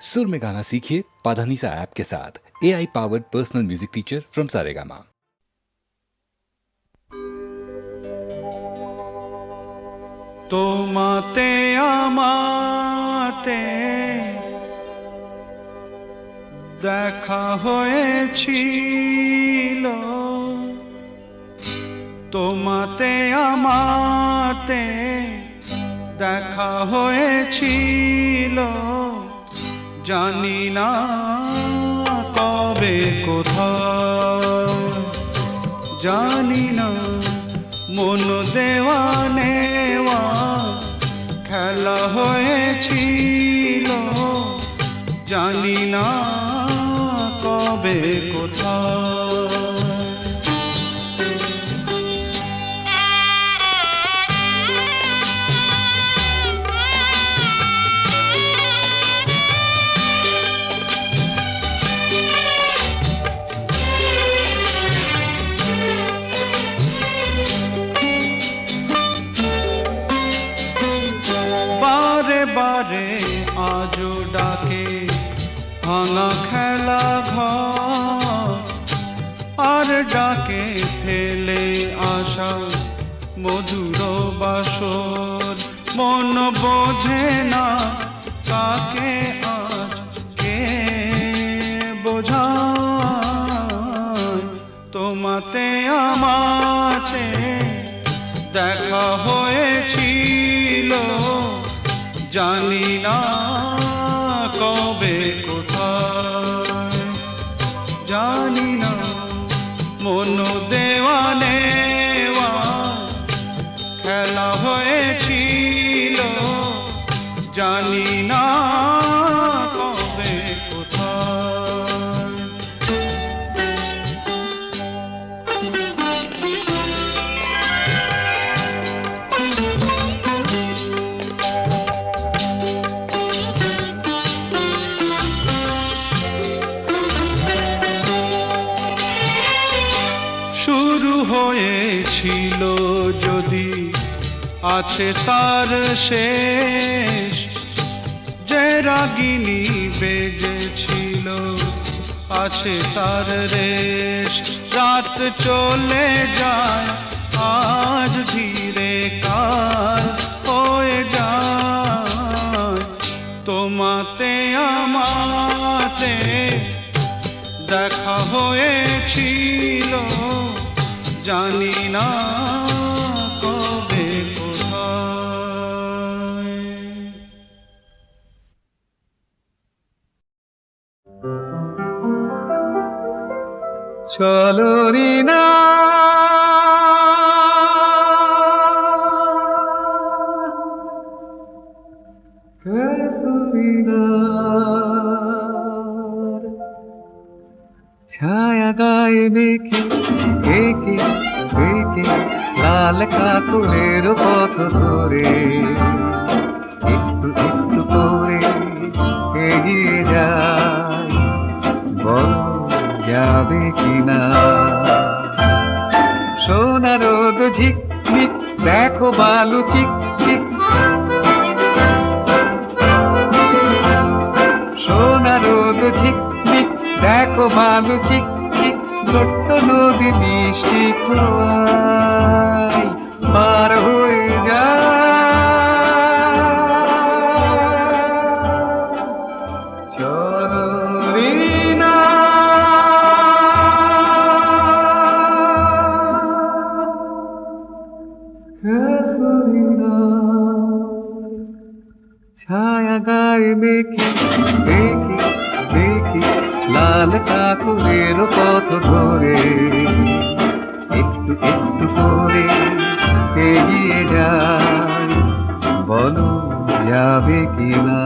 सुर में गाना सीखिए पाधानीसा ऐप के साथ A I powered personal music teacher from Saregama তোমাতে আমাতে দেখা হয়েছিল তোমাতে আমাতে দেখা হয়েছিল জানি না কবে, কোথায়। জানি না মন দেওয়া নেওয়া খেলা হয়েছিল। জানি না কবে, কোথায়। ভাঙা খেলা ঘর, আর ডাকে ফেলে আসা মধুর বাসর। মন বোঝে না কাকে আজ কে বোঝায়। তোমাতে আমাতে দেখা হয়েছিল, জানি না কবে জানি না মন দেওয়া আছে তার শেষ। যে রাগিনী বেজেছিল, আছে তার রেশ। রাত চলে যায়, আজ ধীরে কার হয়ে যায়। তোমাতে, আমাতে দেখা হয়েছিল, জানি না চলো রিনা ছায়া গায়ে মেখে একে একে লাল কাকুরের পথ ধরে। একটু একটু করে এগিয়ে যায় বল যাবে কিনা? সোনা রোদ ঝিকমিক, দেখো বালু চিক চিক সোনা রোদ ঝিকমিক, দেখো বালু চিক চিক ছোট্ট নদী মিষ্টি খোয়াই করে এগিয়ে যায় বলো যাবে কিনা?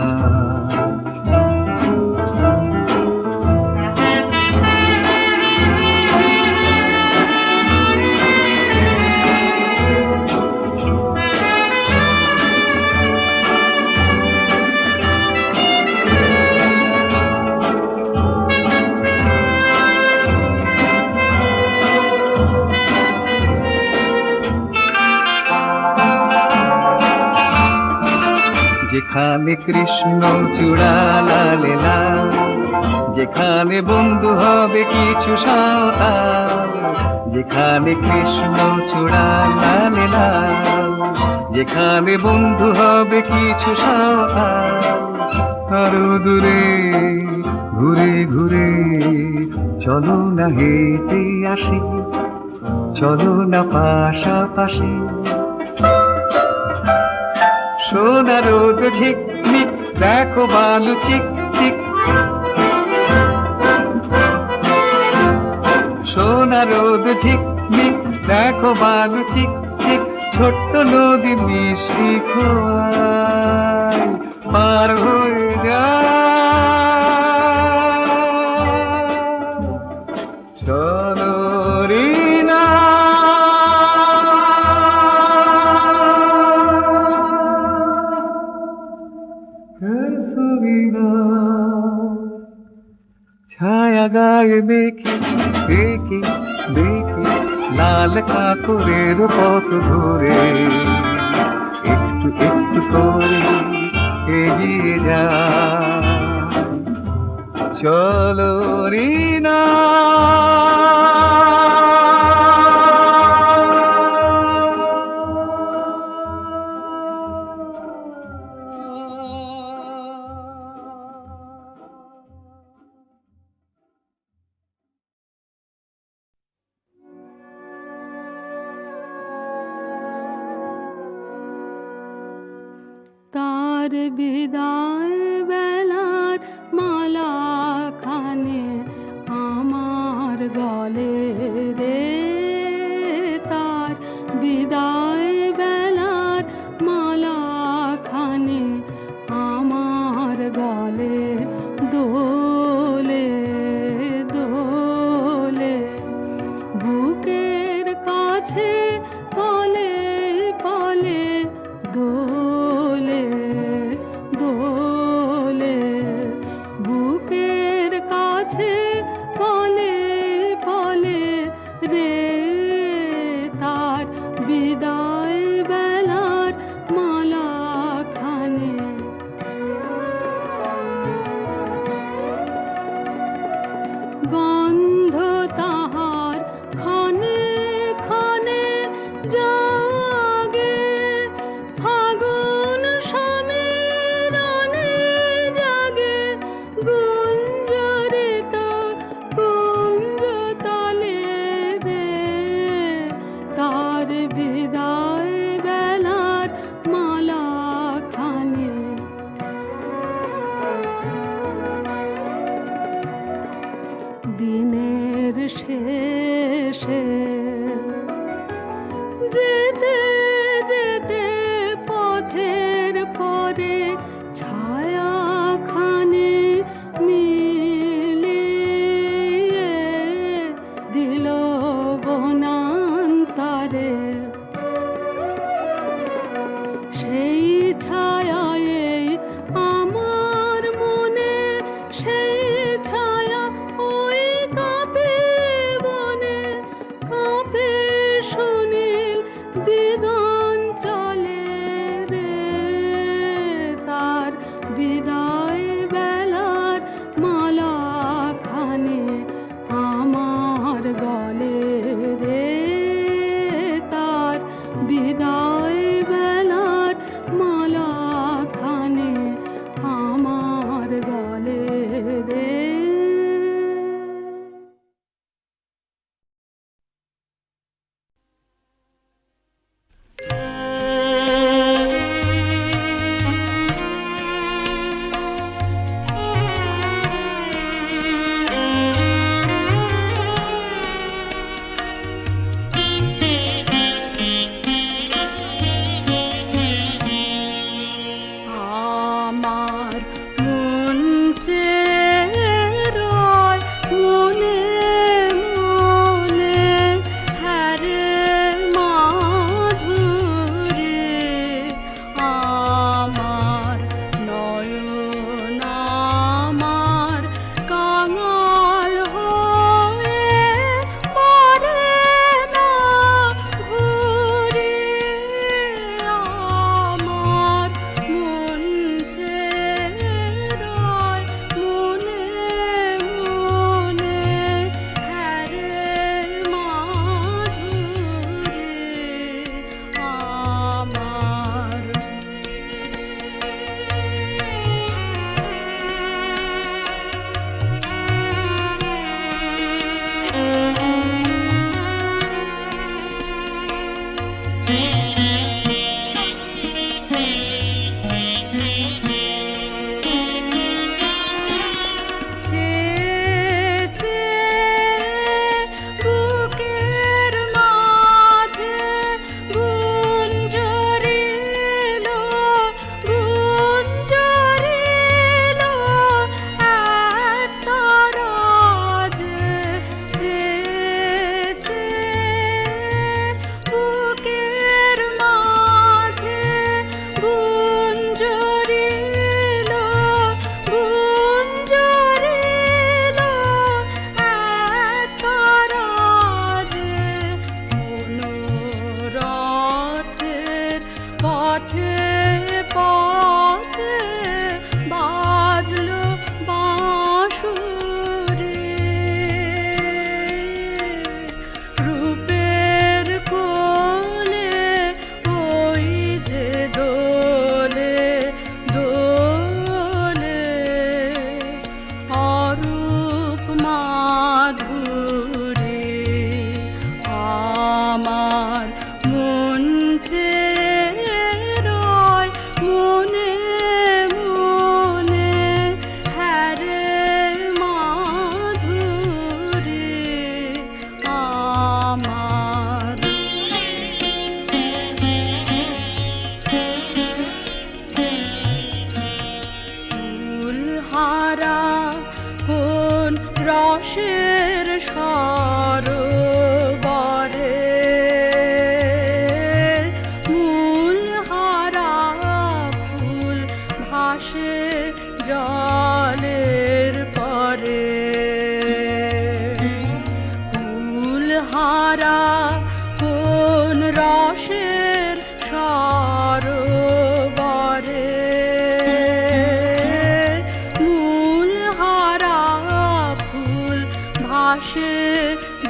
যেখানে কৃষ্ণ চূড়া লালেলা যেখানে বন্ধু হবে কিছু সাঁওতাল, যেখানে কৃষ্ণ চূড়া লালেলা যেখানে বন্ধু হবে কিছু সাঁওতাল। আরও দূরে, ঘুরে ঘুরে চলো না হেঁটে আসি, চলো না পাশাপাশি। সোনা রোদ ঝিকমিক দেখো বালু চিক চিক। সোনা রোদ ঝিকমিক দেখো বালু চিক চিক। ছোট্ট নদী মিষ্টি খোয়ায় পার হয়ে যায়। ছায়া গায়ে মেখে দেখি দেখি লাল কাকরের পথ ধরে একটু একটু করে এগিয়ে যা চলো রিনা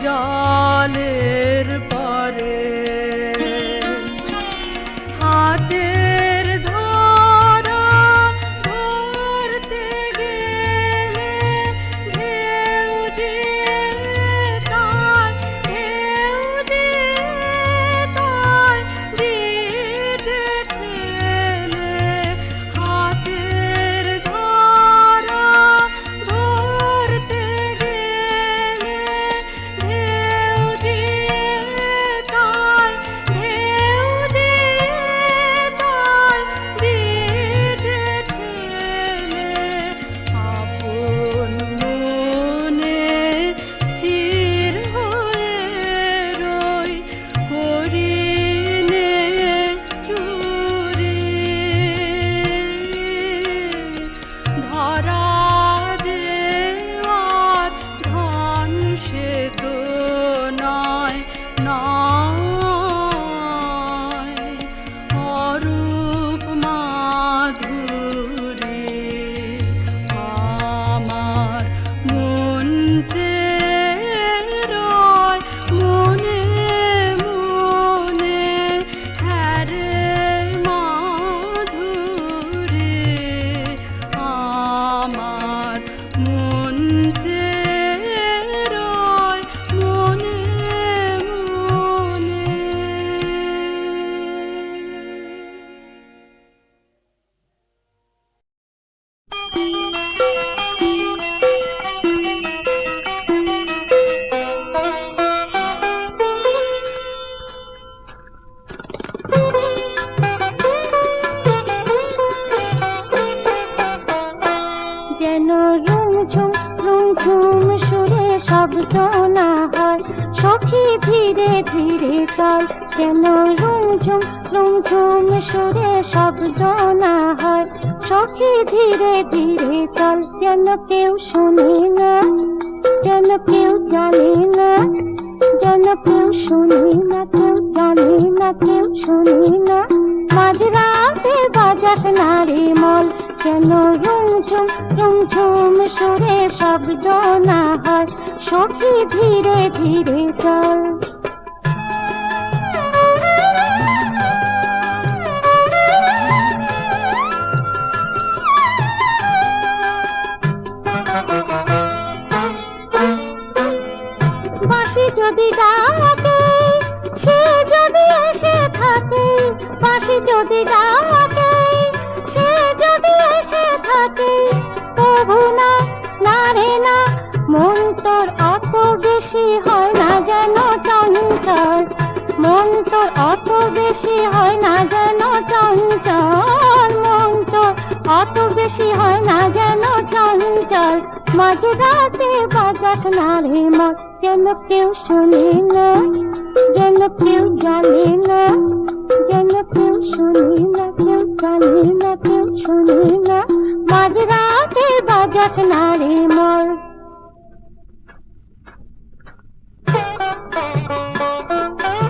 जाने ধীরে ধীরে চল যেন রুমঝুম রুমঝুম সুরে শব্দ না হয়? সখী ধীরে ধীরে চল, যেন কেউ শুনে না, যেন কেউ জানে না, যেন কেউ শুনে না, কেউ জানে না, কেউ শুনে না। মাঝরাতে বাজাস না রে মল যেন রুমঝুম রুমঝুম সুরে শব্দ না হয়? সখী ধীরে ধীরে চল। যদি ডাকে, সে যদি এসে থাকে বাঁশি যদি ডাকে, সে যদি এসে থাকে, তবু না না না, মন তোর অত বেশি হয় না যেন চঞ্চল। মন তোর অত বেশি হয় না যেন চঞ্চল। মন তোর অত বেশি হয় না যেন চঞ্চল। মাঝরাতে বাজাস না রে মন। যেন কেউ শুনে না, যেন কেউ জানে না, যেন কেউ শুনে না, কেউ জানে না, কেউ শুনে না। মাঝরাতে বাজাস না রে মন। কোন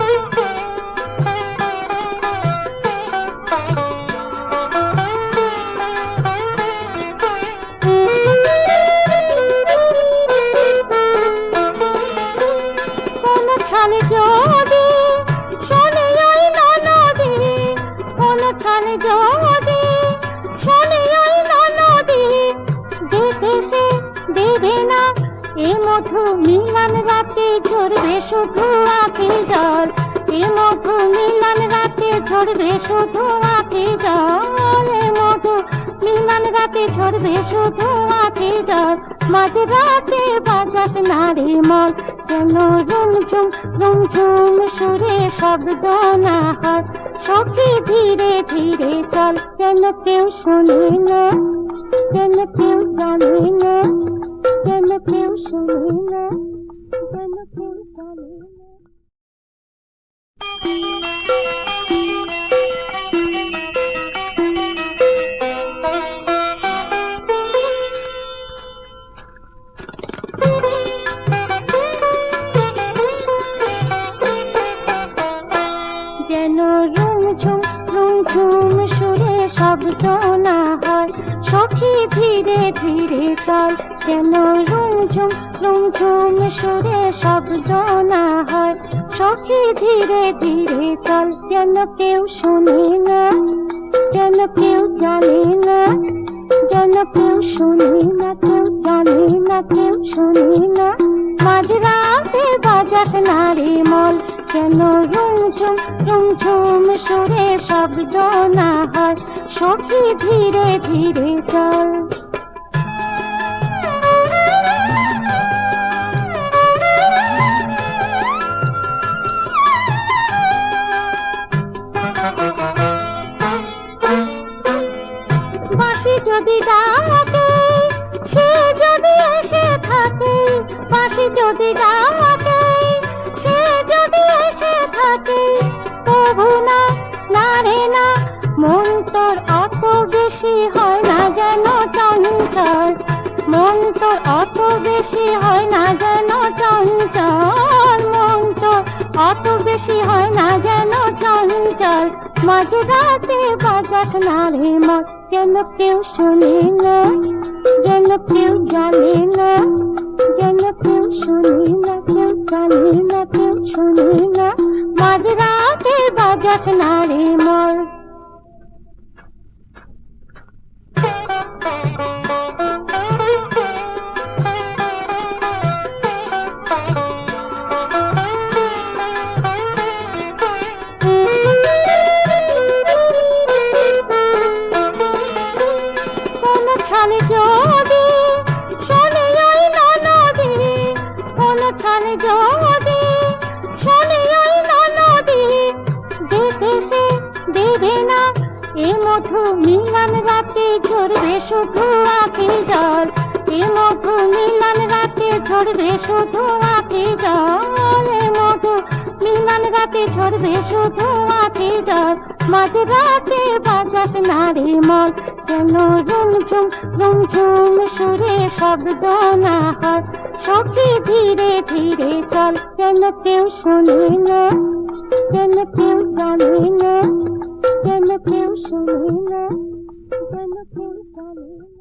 ঝরবে শুধু আখি জল মাঝ রাতে বাজাস নারী মল যেন রুমঝুম রুমঝুম সুরে শব্দ না হয়। সখী ধীরে ধীরে চল, যেন কেউ শুনে না, যেন কেউ জানে না, যেন কেউ শুনে না, যেন কেউ জানে না। শব্দ না হয়। সখী ধীরে ধীরে চল, যেন রুমঝুম রুমঝুম সুরে শব্দ না হয়। সখী ধীরে ধীরে চল, যেন কেউ শুনে না, যেন কেউ জানে না, যেন কেউ শুনে না, কেউ জানে না, কেউ শুনে না। মাঝরাতে বাজাস না রে মল যেন রুমঝুম রুমঝুম সুরে শব্দ না হয় সখী ধীরে ধীরে চল যদি ডাকে বেশি হয় না যেন চঞ্চল। মন তোর অত বেশি হয় না যেন চঞ্চল। মন তোর অত বেশি হয় না যেন চঞ্চল। মাঝরাতে বাজাস না রে মন যেন কেউ শুনি না। মধু মিলান রাতে ঝরবে শুধু আখি জল। এ মধু মিলান রাতে ঝরবে শুধু আখি জল। এ মধু মিলান রাতে ঝরবে শুধু আখি জল। মাঝ রাতে বাজাস নারী মল, যেন রুমঝুম রুমঝুম সুরে শব্দ না হয়। সখী ধীরে ধীরে চল, যেন কেউ শুনে না, যেন কেউ জানে না, যেন শুনে না যেন না